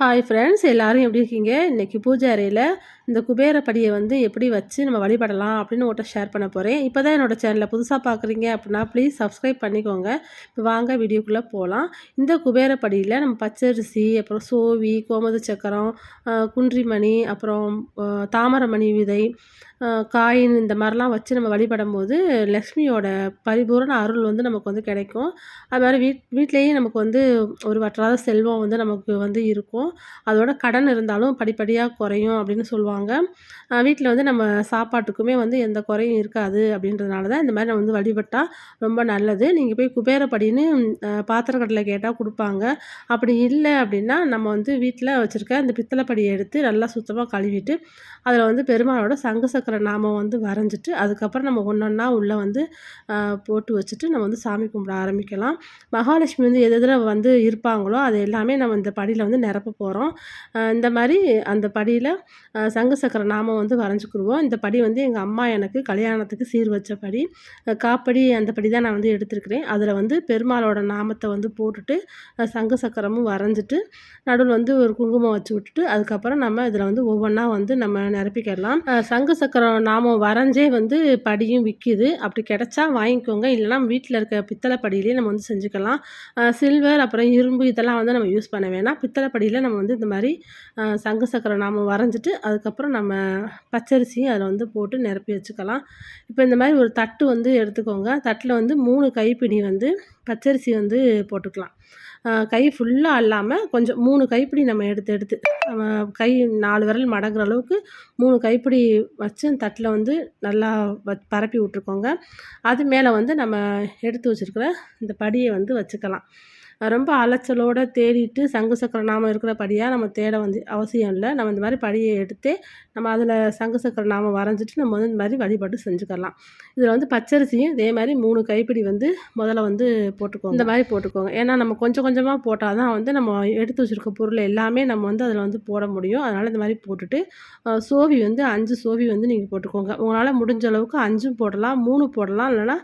Hi friends எல்லோரும் எப்படி இருக்கீங்க? இன்றைக்கி பூஜை அறையில் இந்த குபேர படியை வந்து எப்படி வச்சு நம்ம வழிபடலாம் அப்படின்னு உங்கள்கிட்ட ஷேர் பண்ண போகிறேன் இப்போ தான் என்னோடய சேனலை புதுசாக பார்க்குறீங்க அப்படின்னா ப்ளீஸ் சப்ஸ்கிரைப் பண்ணிக்கோங்க. இப்போ வாங்க வீடியோக்குள்ளே போகலாம் இந்த குபேர படியில் நம்ம பச்சரிசி அப்புறம் சோவி கோமது சக்கரம் குன்றிமணி அப்புறம் தாமரமணி விதை காயின் இந்த மாதிரிலாம் வச்சு நம்ம வழிபடும் போது லக்ஷ்மியோட பரிபூரண அருள் வந்து நமக்கு வந்து கிடைக்கும். அது மாதிரி வீட் வீட்லேயே நமக்கு வந்து ஒரு வற்றாத செல்வம் வந்து நமக்கு வந்து இருக்கும். அதோட கடன் இருந்தாலும் படிப்படியாக குறையும் அப்படின்னு சொல்லுவாங்க. வீட்டில் வந்து நம்ம சாப்பாட்டுக்குமே வந்து எந்த குறையும் இருக்காது அப்படின்றதுனால தான் இந்த மாதிரி நம்ம வந்து வழிபட்டால் ரொம்ப நல்லது. நீங்கள் போய் குபேரப்படின்னு பாத்திரக்கடையில் கேட்டால் கொடுப்பாங்க. அப்படி இல்லை அப்படின்னா நம்ம வந்து வீட்டில் வச்சுருக்க அந்த பித்தளைப்படியை எடுத்து நல்லா சுத்தமாக கழுவிட்டு அதில் வந்து பெருமாளோட சங்கு சக்கர நாமம் வந்து வரைஞ்சிட்டு அதுக்கப்புறம் நம்ம ஒன்று ஒன்றா உள்ளே வந்து போட்டு வச்சுட்டு நம்ம வந்து சாமி கும்பிட ஆரம்பிக்கலாம். மகாலட்சுமி வந்து எது எதில் வந்து இருப்பாங்களோ அது எல்லாமே நம்ம இந்த படியில் வந்து நிரப்ப போகிறோம் இந்த மாதிரி அந்த படியில் சங்க சக்கர நாமம் வந்து வரைஞ்சிக்கிடுவோம். இந்த படி வந்து எங்கள் அம்மா எனக்கு கல்யாணத்துக்கு சீர் வச்ச படி. காப்படி அந்த படி தான் நான் வந்து எடுத்துருக்கிறேன். அதில் வந்து பெருமாளோட நாமத்தை வந்து போட்டுட்டு சங்கு சக்கரமும் வரைஞ்சிட்டு நடுவில் வந்து ஒரு குங்குமம் வச்சு விட்டுட்டு அதுக்கப்புறம் நம்ம இதில் வந்து ஒவ்வொன்றா வந்து நம்ம நிரப்பிக்கிடலாம். சங்கு சக்கரம் நாமம் வரைஞ்சே வந்து படியும் விற்கிது அப்படி கிடச்சா வாங்கிக்கோங்க. இல்லைனா வீட்டில் இருக்க பித்தளை படியிலே நம்ம வந்து செஞ்சுக்கலாம். சில்வர் அப்புறம் இரும்பு இதெல்லாம் வந்து நம்ம யூஸ் பண்ண வேணாம். பித்தளை படியில் நம்ம வந்து இந்த மாதிரி சங்கு சக்கரம் நாமம் வரைஞ்சிட்டு அதுக்கப்புறம் நம்ம பச்சரிசியும் அதில் வந்து போட்டு நிரப்பி வச்சுக்கலாம். இப்போ இந்த மாதிரி ஒரு தட்டு வந்து எடுத்துக்கோங்க. தட்டில் வந்து மூணு கைப்பிடி வந்து பச்சரிசி வந்து போட்டுக்கலாம். கை ஃபுல்லாக இல்லாமல் கொஞ்சம் மூணு கைப்பிடி நம்ம எடுத்து எடுத்து கை நாலு விரல் மடங்குற அளவுக்கு மூணு கைப்பிடி வச்சு தட்டில் வந்து நல்லா வ பரப்பி விட்ருக்கோங்க அது மேலே வந்து நம்ம எடுத்து வச்சுருக்கிற இந்த படியை வந்து வச்சுக்கலாம். ரொம்ப அலைச்சலோடு தேடிட்டு சங்கு சக்கர நாமம் இருக்கிற படியாக நம்ம தேட வந்து அவசியம் இல்லை. நம்ம இந்த மாதிரி படியை எடுத்து நம்ம அதில் சங்கு சக்கர நாமம் வரைஞ்சிட்டு நம்ம வந்து இந்த மாதிரி வழிபாட்டு செஞ்சுக்கலாம். இதில் வந்து பச்சரிசியும் இதே மாதிரி மூணு கைப்பிடி வந்து முதல்ல வந்து போட்டுக்கோங்க. இந்த மாதிரி போட்டுக்கோங்க. ஏன்னா நம்ம கொஞ்சம் கொஞ்சமாக போட்டால் தான் வந்து நம்ம எடுத்து வச்சுருக்க பொருள் எல்லாமே நம்ம வந்து அதில் வந்து போட முடியும். அதனால் இந்த மாதிரி போட்டுட்டு சோவி வந்து அஞ்சு சோவி வந்து நீங்கள் போட்டுக்கோங்க. உங்களால் முடிஞ்ச அளவுக்கு அஞ்சும் போடலாம் மூணு போடலாம் இல்லைனா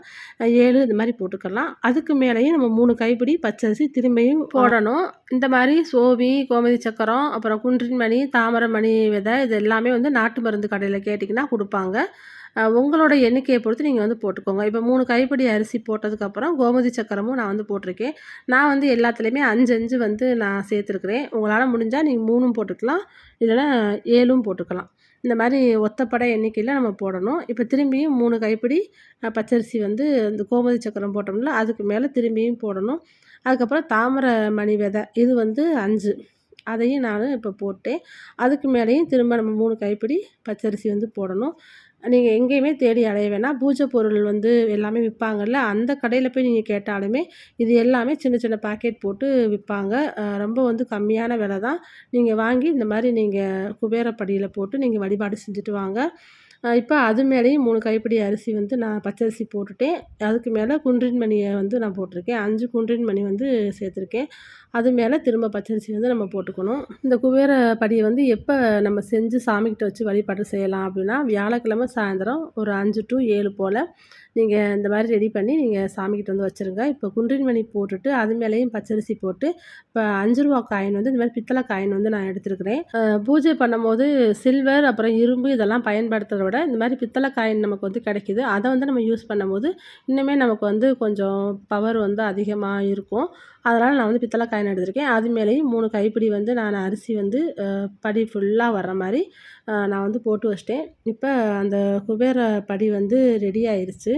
ஏழு இந்த மாதிரி போட்டுக்கலாம். அதுக்கு மேலேயும் நம்ம மூணு கைப்பிடி பச்சரிசி திரும்பியும் போடணும். இந்த மாதிரி சோவி கோமதி சக்கரம் அப்புறம் குன்றின்மணி தாமரமணி விதை இது எல்லாமே வந்து நாட்டு மருந்து கடையில் கேட்டிங்கன்னா கொடுப்பாங்க. உங்களோட எண்ணிக்கையை பொறுத்து நீங்கள் வந்து போட்டுக்கோங்க. இப்போ மூணு கைப்பிடி அரிசி போட்டதுக்கப்புறம் கோமதி சக்கரமும் நான் வந்து போட்டிருக்கேன். நான் வந்து எல்லாத்துலேயுமே அஞ்சு அஞ்சு வந்து நான் சேர்த்துருக்குறேன். உங்களால் முடிஞ்சால் நீங்கள் மூணும் போட்டுக்கலாம். இல்லைன்னா ஏழும் போட்டுக்கலாம். இந்த மாதிரி ஒத்தப்படை எண்ணிக்கையில் நம்ம போடணும். இப்போ திரும்பியும் மூணு கைப்பிடி பச்சரிசி வந்து இந்த கோமதி சக்கரம் போட்டோம்ல அதுக்கு மேலே திரும்பியும் போடணும். அதுக்கப்புறம் தாமரை மணி விதை இது வந்து அஞ்சு. அதையும் நான் இப்போ போட்டேன். அதுக்கு மேலேயும் திரும்ப நம்ம மூணு கைப்பிடி பச்சரிசி வந்து போடணும். நீங்கள் எங்கேயுமே தேடி அலைய வேணாம். பூஜை பொருள் வந்து எல்லாமே விற்பாங்கல்ல அந்த கடையில் போய் நீங்கள் கேட்டாலுமே இது எல்லாமே சின்ன சின்ன பாக்கெட் போட்டு விற்பாங்க ரொம்ப வந்து கம்மியான விலை தான் நீங்கள் வாங்கி இந்த மாதிரி நீங்கள் குபேரப்படியில் போட்டு நீங்கள் வழிபாடு செஞ்சுட்டு வாங்க. இப்போ அது மேலேயும் மூணு கைப்பிடி அரிசி வந்து நான் பச்சரிசி போட்டுட்டேன். அதுக்கு மேலே குன்றின் மணியை வந்து நான் போட்டிருக்கேன். அஞ்சு குன்றின் மணி வந்து சேர்த்துருக்கேன். அது மேலே திரும்ப பச்சரிசி வந்து நம்ம போட்டுக்கணும். இந்த குபேர படியை வந்து எப்போ நம்ம செஞ்சு சாமிக்கிட்ட வச்சு வழிபாடு செய்யலாம் அப்படின்னா வியாழக்கிழமை சாயந்தரம் ஒரு அஞ்சு டு ஏழு போல் நீங்கள் இந்த மாதிரி ரெடி பண்ணி நீங்கள் சாமிக்கிட்ட வந்து வச்சுருங்க. இப்போ குன்றின் மணி போட்டுட்டு அது மேலேயும் பச்சரிசி போட்டு இப்போ அஞ்சு ரூபா காயின் வந்து இந்த மாதிரி பித்தளை காயின் வந்து நான் எடுத்துருக்கிறேன். பூஜை பண்ணும்போது சில்வர் அப்புறம் இரும்பு இதெல்லாம் பயன்படுத்துகிறத விட இந்த மாதிரி பித்தளை காயின் நமக்கு வந்து கிடைக்கிது. அதை வந்து நம்ம யூஸ் பண்ணும்போது இன்னுமே நமக்கு வந்து கொஞ்சம் பவர் வந்து அதிகமாக இருக்கும். அதனால் நான் வந்து பித்தளை காயின் எடுத்திருக்கேன். அது மேலேயும் மூணு கைப்பிடி வந்து நான் அரிசி வந்து படி ஃபுல்லாக வர்ற மாதிரி நான் வந்து போட்டு வச்சிட்டேன். இப்போ அந்த குபேர படி வந்து ரெடி ஆயிடுச்சு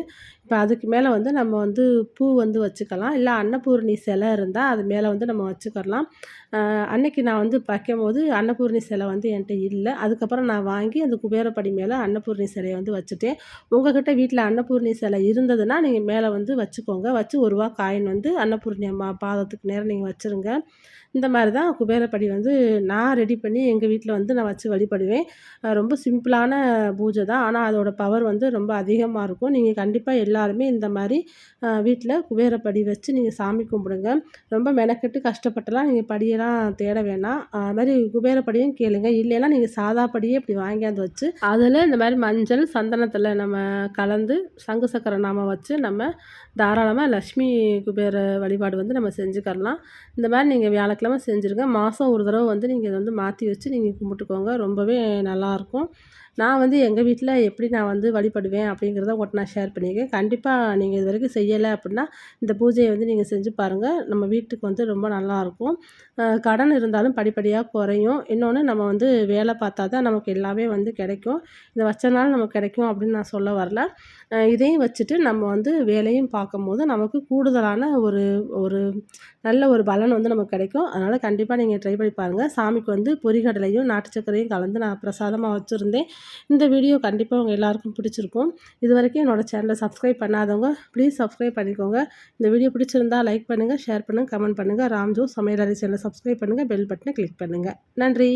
இப்போ அதுக்கு மேலே வந்து நம்ம வந்து பூ வந்து வச்சுக்கலாம். இல்லை அன்னபூர்ணி சிலை இருந்தால் அது மேலே வந்து நம்ம வச்சுக்கலாம் அன்னைக்கு நான் வந்து வைக்கும்போது அன்னபூர்ணி சிலை வந்து என்கிட்ட இல்லை. அதுக்கப்புறம் நான் வாங்கி அந்த குபேரப்படி மேலே அன்னபூர்ணி சிலையை வந்து வச்சுட்டேன். உங்கள்கிட்ட வீட்டில் அன்னபூர்ணி சிலை இருந்ததுன்னா நீங்கள் மேலே வந்து வச்சுக்கோங்க. வச்சு ஒரு ரூபா காயின் வந்து அன்னபூர்ணி அம்மா பாதத்துக்கு நேரம் நீங்கள் வச்சுருங்க. இந்த மாதிரி தான் குபேரப்படி வந்து நான் ரெடி பண்ணி எங்கள் வீட்டில் வந்து நான் வச்சு வழிபடுவேன். ரொம்ப சிம்பிளான பூஜை தான். ஆனால் அதோடய பவர் வந்து ரொம்ப அதிகமாக இருக்கும். நீங்கள் கண்டிப்பாக எல்லா எல்லாருமே இந்த மாதிரி வீட்டில் குபேரப்படி வச்சு நீங்கள் சாமி கும்பிடுங்க. ரொம்ப மெனக்கெட்டு கஷ்டப்பட்டுலாம் நீங்கள் படியெல்லாம் தேட வேணாம். அது மாதிரி குபேரப்படியும் கேளுங்க. இல்லைன்னா நீங்கள் சாதா படியே இப்படி வாங்கியாந்து வச்சு அதில் இந்த மாதிரி மஞ்சள் சந்தனத்தில் நம்ம கலந்து சங்கு சக்கரை நாம வச்சு நம்ம தாராளமாக லக்ஷ்மி குபேர வழிபாடு வந்து நம்ம செஞ்சுக்கரலாம். இந்த மாதிரி நீங்கள் வியாழக்கிழமை செஞ்சுருங்க. மாதம் ஒரு தடவை வந்து நீங்கள் இதை வந்து மாற்றி வச்சு நீங்கள் கும்பிட்டுக்கோங்க. ரொம்பவே நல்லாயிருக்கும் நான் வந்து எங்கள் வீட்டில் எப்படி நான் வந்து வழிபடுவேன் அப்படிங்கிறத உங்கள்கிட்ட நான் ஷேர் பண்ணியிருக்கேன். கண்டிப்பாக நீங்கள் இது வரைக்கும் செய்யலை அப்படின்னா இந்த பூஜையை வந்து நீங்கள் செஞ்சு பாருங்கள் நம்ம வீட்டுக்கு வந்து ரொம்ப நல்லாயிருக்கும் கடன் இருந்தாலும் படிப்படியாக குறையும். இன்னொன்று நம்ம வந்து வேலை பார்த்தா தான் நமக்கு எல்லாமே வந்து கிடைக்கும். இதை வச்சனால நமக்கு கிடைக்கும் அப்படின்னு நான் சொல்ல வரல. இதையும் வச்சுட்டு நம்ம வந்து வேலையும் பார்க்கும்போது நமக்கு கூடுதலான ஒரு ஒரு நல்ல ஒரு பலன் வந்து நமக்கு கிடைக்கும். அதனால் கண்டிப்பாக நீங்கள் ட்ரை பண்ணி பாருங்கள் சாமிக்கு வந்து பொரிகடலையும் நாட்டு சர்க்கரையும் கலந்து நான் பிரசாதமாக வச்சுருந்தேன். இந்த வீடியோ கண்டிப்பாக உங்கள் எல்லாருக்கும் பிடிச்சிருக்கும். இது வரைக்கும் என்னோடய சேனலை சப்ஸ்கிரைப் பண்ணாதவங்க ப்ளீஸ் சப்ஸ்கிரைப் பண்ணிக்கோங்க. இந்த வீடியோ பிடிச்சிருந்தா லைக் பண்ணுங்கள் ஷேர் பண்ணுங்கள் கமெண்ட் பண்ணுங்கள் ராம்ஜோ சமையலறை சேனலை சப்ஸ்கிரைப் பண்ணுங்கள் பெல் பட்டனை கிளிக் பண்ணுங்கள் நன்றி.